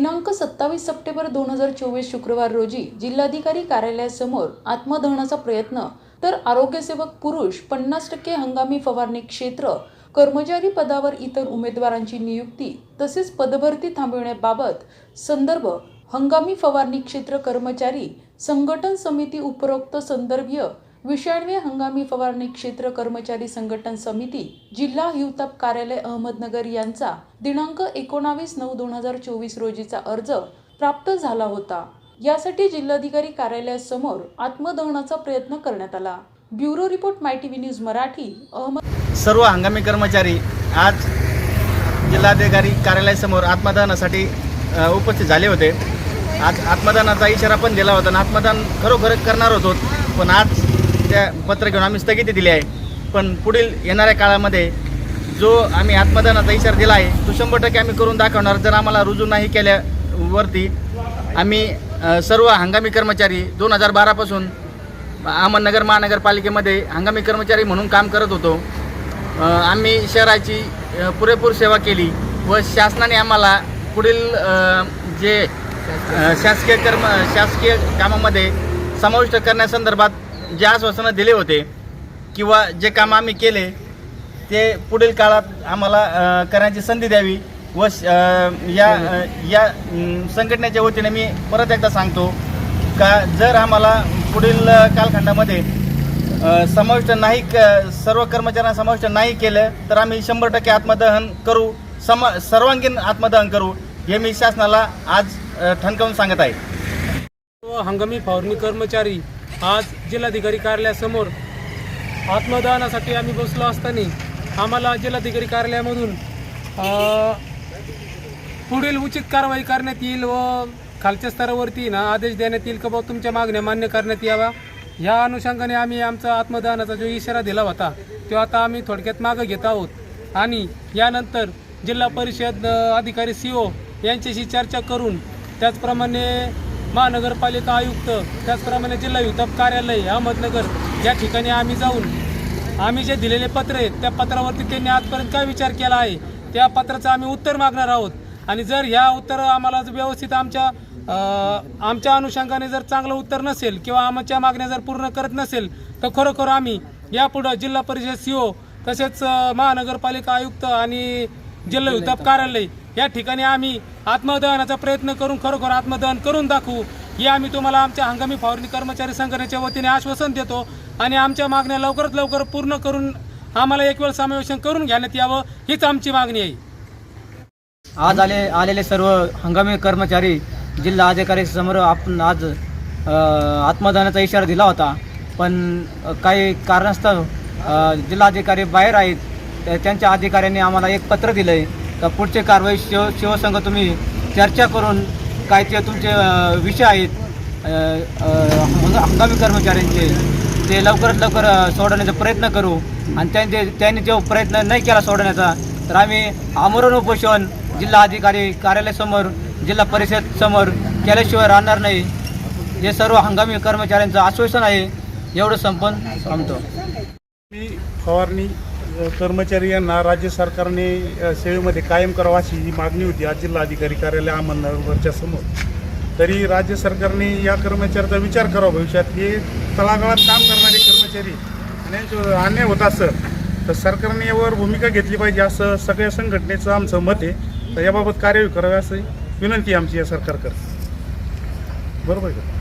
दिनांक सत्तावीस सप्टेंबर दोन हजार चोवीस शुक्रवार रोजी जिल्हाधिकारी कार्यालयासमोर आत्मदहनाचा प्रयत्न तर आरोग्यसेवक पुरुष पन्नास टक्के हंगामी फवारणी क्षेत्र कर्मचारी पदावर इतर उमेदवारांची नियुक्ती तसेच पदभरती थांबविण्याबाबत संदर्भ हंगामी फवारणी क्षेत्र कर्मचारी संघटन समिती उपरोक्त संदर्भीय विषाणवे हंगामी फवारणी क्षेत्र कर्मचारी संघटन समिती जिल्हा हिवताप कार्यालय अहमदनगर यांचा दिनांक एकोणावीस नऊ दोन हजार चोवीस रोजीचा अर्ज प्राप्त झाला होता. यासाठी जिल्हाधिकारी कार्यालयासमोर आत्मदहनाचा प्रयत्न करण्यात आला. Bureau report my TV news Marathi Ahmad सर्व हंगामी कर्मचारी आज जिल्हाधिकारी कार्यालयासमोर आत्मदानासाठी उपस्थित झाले होते. आज आत्मदानाचा इशारा पण दिला होता आणि आत्मदान खरोखर करणार होतो. पण आज त्या पत्र घेऊन आम्ही स्थगिती दिली आहे. पण पुढील येणाऱ्या काळामध्ये जो आम्ही आत्मदानाचा इशारा दिला आहे तो शंभर टक्के आम्ही करून दाखवणार. जर आम्हाला रुजू नाही केल्यावरती आम्ही सर्व हंगामी कर्मचारी दोन हजार बारापासून अहमदनगर महानगरपालिकेमध्ये हंगामी कर्मचारी म्हणून काम करत होतो. आम्ही शहराची पुरेपूर सेवा केली व शासनाने आम्हाला पुढील जे शासकीय कर्म शासकीय कामामध्ये समाविष्ट करण्यासंदर्भात जे आश्वासनं दिले होते किंवा जे काम आम्ही केले ते पुढील काळात आम्हाला करण्याची संधी द्यावी व श- या या संघटनेच्या वतीने मी परत एकदा सांगतो का जर आम्हाला पुढील कालखंडामध्ये समाविष्ट नाही क सर्व कर्मचाऱ्यांना समाविष्ट नाही केलं तर आम्ही शंभर टक्के आत्मदहन करू सम सर्वांगीण आत्मदहन करू हे मी शासनाला आज ठणकावून सांगत आहे. व हंगामी फवारणी कर्मचारी आज जिल्हाधिकारी कार्यालयासमोर आत्मदानासाठी आम्ही बसलो असताना आम्हाला जिल्हाधिकारी कार्यालयामधून पुढील उचित कारवाई करण्यात येईल व खालच्या स्तरावरती ना आदेश देण्यात येईल का बाबा तुमच्या मागण्या मान्य करण्यात यावा? ह्या अनुषंगाने आम्ही आमचा आत्मदानाचा जो इशारा दिला होता तो आता आम्ही थोडक्यात मागं घेत आहोत. आणि यानंतर जिल्हा परिषद अधिकारी सी ओ यांच्याशी चर्चा करून त्याचप्रमाणे महानगरपालिका आयुक्त त्याचप्रमाणे जिल्हा कार्यालय अहमदनगर या ठिकाणी आम्ही जाऊन आम्ही जे दिलेले पत्र आहेत त्या पत्रावरती त्यांनी आजपर्यंत काय विचार केला आहे त्या पत्राचं आम्ही उत्तर मागणार आहोत. आणि जर ह्या उत्तर आम्हाला जर व्यवस्थित आमच्या आमच्या अनुषंगाने जर चांगलं उत्तर नसेल किंवा आमच्या मागण्या जर पूर्ण करत नसेल तर खरोखर आम्ही यापुढं जिल्हा परिषद सी ओ तसेच महानगरपालिका आयुक्त आणि जिल्हा विताप कार्यालय या ठिकाणी आम्ही आत्मदहनाचा प्रयत्न करून खरोखर आत्मदहन करून दाखवू. हे आम्ही तुम्हाला आमच्या हंगामी फवारणी कर्मचारी संघटनेच्या वतीने आश्वासन देतो आणि आमच्या मागण्या लवकरात लवकर पूर्ण करून आम्हाला एक वेळ समावेशन करून घेण्यात यावं हीच आमची मागणी आहे. आज आले आलेले सर्व हंगामी कर्मचारी जिल्हा अधिकारी समोर आपण आज आत्मदहनाचा आत्मदानाचा इशारा दिला होता. पण काही कारणास्तव जिल्हाधिकारी बाहेर आहेत. त्यांच्या अधिकाऱ्यांनी आम्हाला एक पत्र दिलं आहे का पुढचे कारवाई शिव शिवसंघ तुम्ही चर्चा करून काय ते तुमचे विषय आहेत हंगामी कर्मचाऱ्यांचे ते लवकरात लवकर सोडवण्याचा प्रयत्न करू. आणि त्यांचे त्यांनी जो प्रयत्न नाही केला सोडवण्याचा तर आम्ही आमरण उपोषण जिल्हा अधिकारी कार्यालयासमोर जिल्हा परिषद समोर केल्याशिवाय राहणार नाही. हे सर्व हंगामी कर्मचाऱ्यांचं आश्वासन आहे. एवढं संपन्न थांबतो. मी फवारणी कर्मचारी यांना राज्य सरकारने सेवेमध्ये कायम करावं अशी ही मागणी होती आज जिल्हाधिकारी कार्यालय अहमदनगरच्या समोर. तरी राज्य सरकारने या कर्मचाऱ्याचा विचार करावा भविष्यात हे तळागाळात काम करणारे कर्मचारी आणि यांच्यावर अन्याय होत असं तर सरकारने यावर भूमिका घेतली पाहिजे असं सगळ्या संघटनेचं आमचं मत आहे. तर याबाबत कार्यवाही करावी असं विनंती आमची या सरकारकडे बरोबर आहे का?